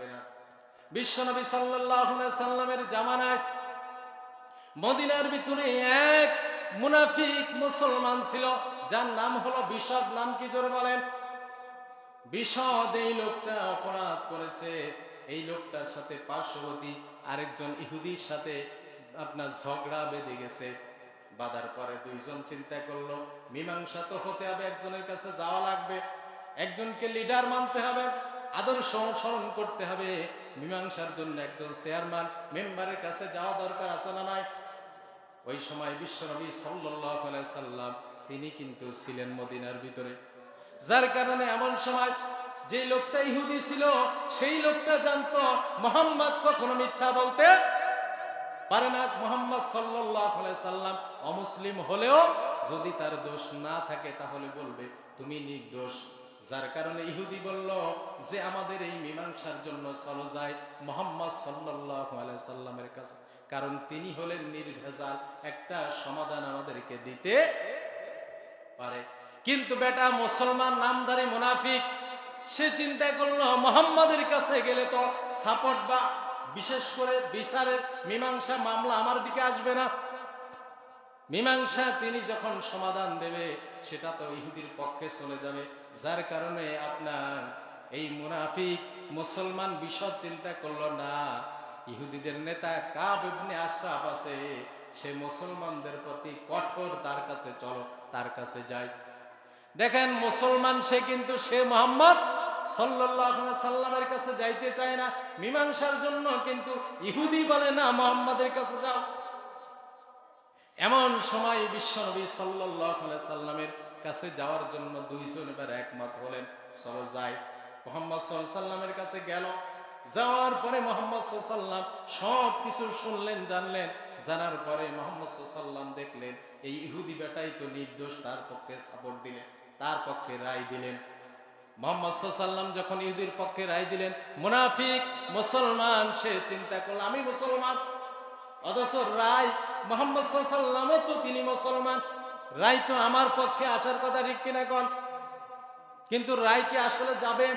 থাকবে না। বিশ্বনবী সাল্লামের জামানায় মদিনার ভিতরে এক মুনাফিক মুসলমান ছিল, যার নাম হলো বিশদ, নাম কি জোরে বলেন? বিশদ এই লোকটা অপরাধ করেছে। এই লোকটার সাথে পার্শ্ববর্তী আরেকজন ইহুদির সাথে আপনার ঝগড়া বেঁধে গেছে। বাঁধার পরে দুইজন চিন্তা করল, মীমাংসা তো হতে হবে, একজনের কাছে যাওয়া লাগবে, একজনকে লিডার মানতে হবে। আদর্শ অনুসরণ করতে হবে। মীমাংসার জন্য একজন চেয়ারম্যান মেম্বারের কাছে যাওয়া দরকার আছে না নাই? ওই সময় বিশ্বনবী সাল্লাল্লাহু সাল্লাম তিনি কিন্তু ছিলেন মদিনার ভিতরে। যার কারণে এমন সময় যে লোকটা ইহুদি ছিল, সেই লোকটা জানতো মোহাম্মদ কখনো মিথ্যা বলতে পারে না। মোহাম্মদ সাল্লাম অমুসলিম হলেও যদি তার দোষ না থাকে তাহলে বলবে, তুমি নির্দোষ। যার কারণে ইহুদি বলল যে আমাদের এই মীমাংসার জন্য চলো যায় মোহাম্মদ আলাইহি সাল্লামের কাছে। কারণ তিনি হলেন নির্ভেজাল, একটা সমাধান আমাদেরকে দিতে পারে। কিন্তু বেটা মুসলমান নামধারী মুনাফিক, সে চিন্তা করল মোহাম্মদের কাছে গেলে তো সাপোর্ট বা বিশেষ করে বিচারের মীমাংসা মামলা আমার দিকে আসবে না। মীমাংসা তিনি যখন সমাধান দেবে, সেটা তো ইহুদির পক্ষে চলে যাবে। যার কারণে আপনার এই মুনাফিক মুসলমান বিশদ চিন্তা করল না। ইহুদিদের নেতা কাব ইবনে আছে, সে মুসলমানদের প্রতি কঠোর তার কাছে চলো, তার কাছে যায় দেখেন, মুসলমান সে কিন্তু সে মোহাম্মদ সাল্লামের কাছে যাইতে চায় না। মীমাংসার জন্য কিন্তু ইহুদি বলে, না, মোহাম্মদের কাছে যাও। এমন সময় সাল্লাল্লাহু আলাইহি সাল্লামের কাছে যাওয়ার জন্য দুইজন এবার একমত হলেন। চলো যাই। মোহাম্মদ সাল্লামের কাছে গেল। যাওয়ার পরে মোহাম্মদ সাল্লাম সব কিছু শুনলেন, জানলেন। জানার পরে মোহাম্মদ সাল্লাম দেখলেন, এই ইহুদি বেটাই তো নির্দোষ, তার পক্ষে সাপোর্ট দিলেন, তার পক্ষে রায় দিলেন। মোহাম্মদ সাল্লাম যখন ইহুদির পক্ষে রায় দিলেন, মুনাফিক মুসলমান, সে চিন্তা করল, আমি মুসলমান অথচ রায় মোহাম্মদ সাল্লামও তো তিনি মুসলমান। রায় তো আমার পক্ষে আসার কথা, ঠিক কিনা কন? কিন্তু রায় কি আসলে যাবে?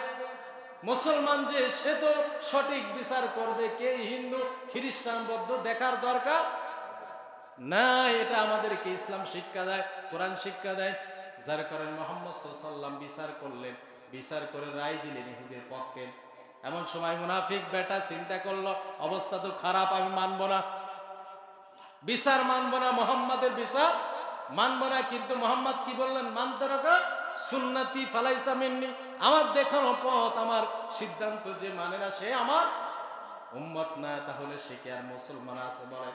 মুসলমান যে, সে তো সঠিক বিচার করবে। কে হিন্দু, খ্রিস্টান, বৌদ্ধ দেখার দরকার? না, এটা আমাদেরকে ইসলাম শিক্ষা দেয়, কোরআন শিক্ষা দেয়। যার কারণে মোহাম্মদ সাল্লাম বিচার করলেন। বিচার করে রায় দিলেন ইহুদের পক্ষে। এমন সময় মুনাফিক বেটা চিন্তা করল, অবস্থা তো খারাপ, আমি মানব না। বিচার মানব না, মোহাম্মদের বিচার মানব না, কিন্তু মোহাম্মদ কি বললেন? মানতে রাখা সুন্নতি ফালাইসা মিন্নি। আমার দেখানো পথ, আমার সিদ্ধান্ত যে মানে না, সে আমার উম্মত না, তাহলে সে কি আর মুসলমান আছে বলে?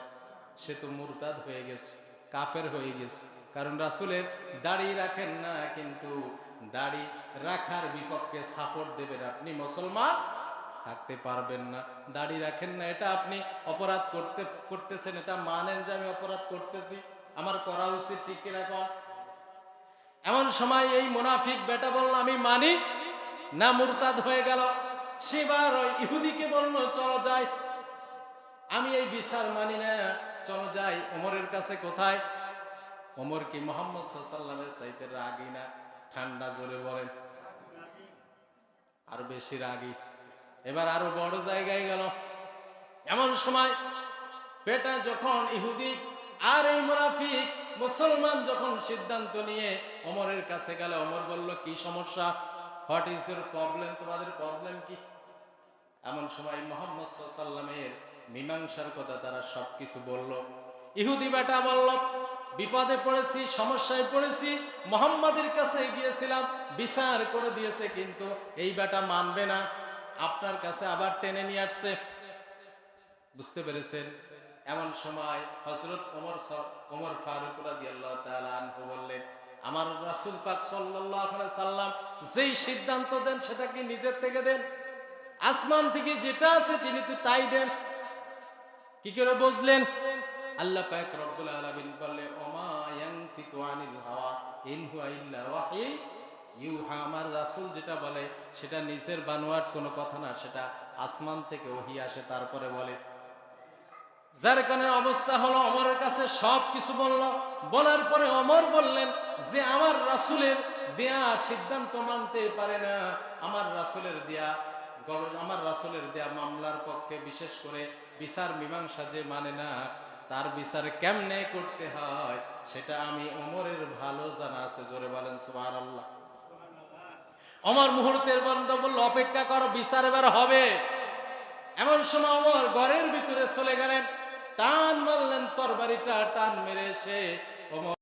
সে তো মুরতাদ হয়ে গেছে, কাফের হয়ে গেছে। কারণ রাসুলের দাড়ি রাখেন না, কিন্তু দাড়ি রাখার বিপক্ষে সাপোর্ট দেবেন আপনি মুসলমান থাকতে পারবেন না। দাড়ি রাখেন না, এটা আপনি অপরাধ করতে, করতেছেন, এটা মানেন যে আমি অপরাধ করতেছি। আমার করা উচিত, ঠিক কীরকম এমন সময় এই মুনাফিক বেটা বলল, আমি মানি না, মুরতাদ হয়ে গেল। সেবার ইহুদিকে বলল, চলো যাই। আমি এই বিচার মানি না, চলো যাই। ওমরের কাছে কোথায়? ওমর কি মোহাম্মদ সাল্লামের চাইতে রাগি না? ঠান্ডা জোরে বলেন। আর বেশি রাগি। এবার আরও বড় জায়গায় গেল। এমন সময় বেটা যখন ইহুদি আর এই মুনাফিক মুসলমান যখন সিদ্ধান্ত নিয়ে অমরের কাছে গেলে অমর বলল, কি সমস্যা? হোয়াট ইজ ইউর প্রবলেম তোমাদের প্রবলেম কি? এমন সময় মোহাম্মদ সাল্লামের মীমাংসার কথা তারা সবকিছু বলল। ইহুদি বেটা বলল, বিপদে পড়েছি, সমস্যায় পড়েছি, মোহাম্মদের কাছে গিয়েছিলাম, বিচার করে দিয়েছে, কিন্তু এই বেটা মানবে না। আপনার কাছে আবার টেনে নিয়ে আসছে। বুঝতে পেরেছেন? এমন সময় হজরত ওমর ওমর ফারুক রাদিয়াল্লাহু তাআলা আনহু বললেন, আমার রাসূল পাক সাল্লাম যেই সিদ্ধান্ত দেন সেটা কি নিজের থেকে দেন? আসমান থেকে যেটা আসে তিনি তো তাই দেন? কি করে বুঝলেন? আল্লাহ পাক রব্বুল আলামিন বললে ওমা ইয়ানতিকু আনিল হাওয়া, ইন হুয়া ইল্লা ইউহা আমার রাসূল যেটা বলে, সেটা নিজের বানোয়াট কোনো কথা না, সেটা আসমান থেকে ওহি আসে, তারপরে বলে। যার কারণে অবস্থা হলো, অমরের কাছে সব কিছু বলল। বলার পরে অমর বললেন যে, আমার রাসূলের দেয়া সিদ্ধান্ত মানতে পারে না। আমার রাসুলের দেয়া আমার রাসূলের দেয়া মামলার পক্ষে বিশেষ করে বিচার মীমাংসা যে মানে না, তার বিচার কেমনে করতে হয়, সেটা আমি ওমরের ভালো জানা আছে, জোরে বলেন সুবহানাল্লাহ। অমর মুহূর্তের বন্ধ বলল, অপেক্ষা করো, বিচার এবার হবে। এমন সময় অমর ঘরের ভিতরে চলে গেলেন, টান মারলেন তরবারিটা, টান মেরে সে অমর